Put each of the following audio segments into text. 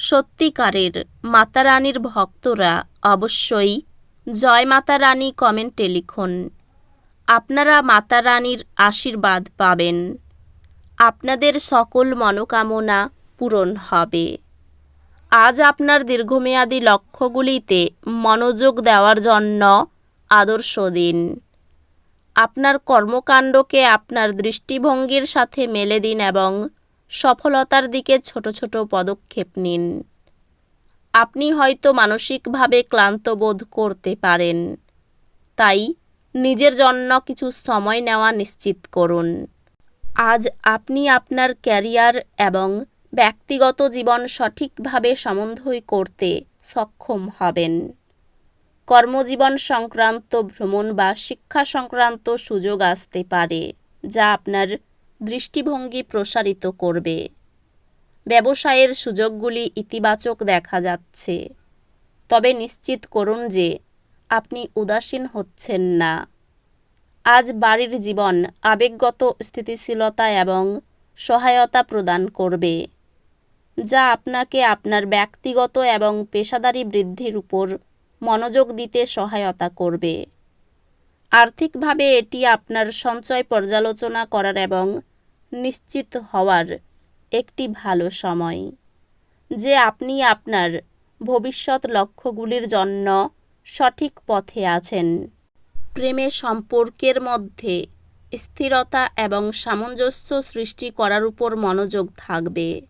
সত্যিকারের মাতারানীর ভক্তরা অবশ্যই জয় মাতা রানী কমেন্টে লিখুন। আপনারা মাতা রানীর আশীর্বাদ পাবেন। আপনাদের সকল মনোকামনা পূরণ হবে। আজ আপনার দীর্ঘমেয়াদী লক্ষ্যগুলিতে মনোযোগ দেওয়ার জন্য আদর্শ দিন। আপনার কর্মকাণ্ডকে আপনার দৃষ্টিভঙ্গির সাথে মেলে দিন এবং সফলতার দিকে ছোট ছোট পদক্ষেপ নিন। আপনি হয়তো মানসিকভাবে ক্লান্ত বোধ করতে পারেন। তাই নিজের জন্য কিছু সময় নেওয়া নিশ্চিত করুন। আজ আপনি আপনার ক্যারিয়ার এবং ব্যক্তিগত জীবন সঠিকভাবে সমন্বয় করতে সক্ষম হবেন। কর্মজীবন সংক্রান্ত ভ্রমণ বা শিক্ষা সংক্রান্ত সুযোগ আসতে পারে, যা আপনার দৃষ্টিভঙ্গি প্রসারিত করবে। ব্যবসায়ের সুযোগগুলি ইতিবাচক দেখা যাচ্ছে। তবে নিশ্চিত করুন যে আপনি উদাসীন হচ্ছেন না। আজ বাড়ির জীবন আবেগগত স্থিতিশীলতা এবং সহায়তা প্রদান করবে, যা আপনাকে আপনার ব্যক্তিগত এবং পেশাদারী বৃদ্ধির উপর মনোযোগ দিতে সহায়তা করবে। আর্থিকভাবে এটি আপনার সঞ্চয় পর্যালোচনা করার এবং নিশ্চিত হওয়ার একটি ভালো সময়। যে আপনি আপনার ভবিষ্যৎ লক্ষ্যগুলির জন্য সঠিক পথে আছেন। প্রেমে সম্পর্কের মধ্যে স্থিরতা এবং সামঞ্জস্য সৃষ্টি করার উপর মনোযোগ থাকবে।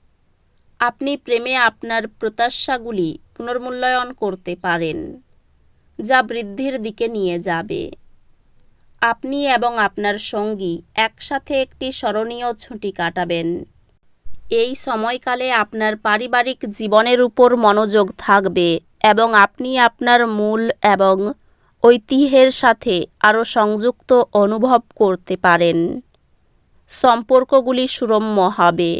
আপনি প্রেমে আপনার প্রত্যাশাগুলি পুনর্মূল্যায়ন করতে পারেন, যা বৃদ্ধির দিকে নিয়ে যাবে। আপনি এবং আপনার সঙ্গী একসাথে একটি স্মরণীয় ছুটি কাটাবেন। এই সময়কালে আপনার পারিবারিক জীবনের উপর মনোযোগ থাকবে এবং আপনি আপনার মূল এবং ঐতিহ্যের সাথে আরও সংযুক্ত অনুভব করতে পারেন। সম্পর্কগুলি সুরম্য হবে,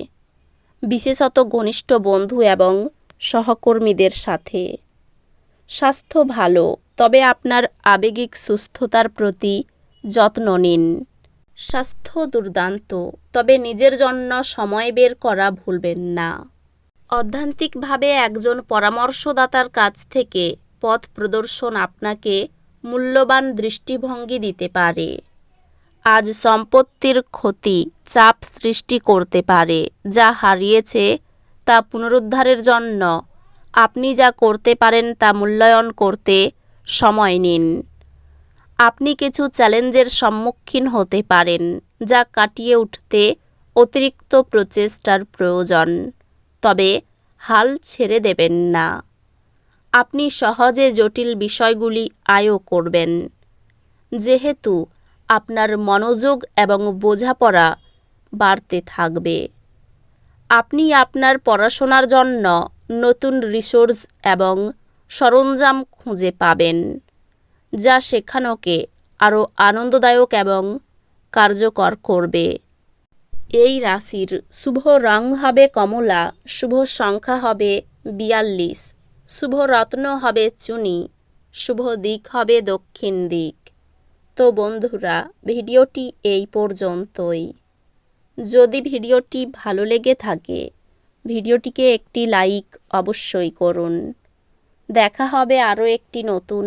বিশেষত ঘনিষ্ঠ বন্ধু এবং সহকর্মীদের সাথে। স্বাস্থ্য ভালো, তবে আপনার আবেগিক সুস্থতার প্রতি যত্ন নিন। স্বাস্থ্য দুর্দান্ত, তবে নিজের জন্য সময় বের করা ভুলবেন না। অধ্যান্তিকভাবে একজন পরামর্শদাতার কাছ থেকে পথ প্রদর্শন আপনাকে মূল্যবান দৃষ্টিভঙ্গি দিতে পারে। আজ সম্পত্তির ক্ষতি, চাপ সৃষ্টি করতে পারে, যা হারিয়েছে তা পুনরুদ্ধারের জন্য। আপনি যা করতে পারেন তা মূল্যায়ন করতে সময় নিন। আপনি কিছু চ্যালেঞ্জের সম্মুখীন হতে পারেন, যা কাটিয়ে উঠতে অতিরিক্ত প্রচেষ্টার প্রয়োজন। তবে হাল ছেড়ে দেবেন না। আপনি সহজে জটিল বিষয়গুলি আয়ও করবেন। যেহেতু আপনার মনোযোগ এবং বোঝাপড়া বাড়তে থাকবে। আপনি আপনার পড়াশোনার জন্য নতুন রিসোর্স এবং সরঞ্জাম খুঁজে পাবেন। যা শেখানোকে আরও আনন্দদায়ক এবং কার্যকর করবে। এই রাশির শুভ রং হবে কমলা, শুভ সংখ্যা হবে বিয়াল্লিশ, শুভ রত্ন হবে চুনি, শুভ দিক হবে দক্ষিণ দিক। তো বন্ধুরা, ভিডিওটি এই পর্যন্তই। যদি ভিডিওটি ভালো লেগে থাকে, ভিডিওটিকে একটি লাইক অবশ্যই করুন। দেখা হবে আরও একটি নতুন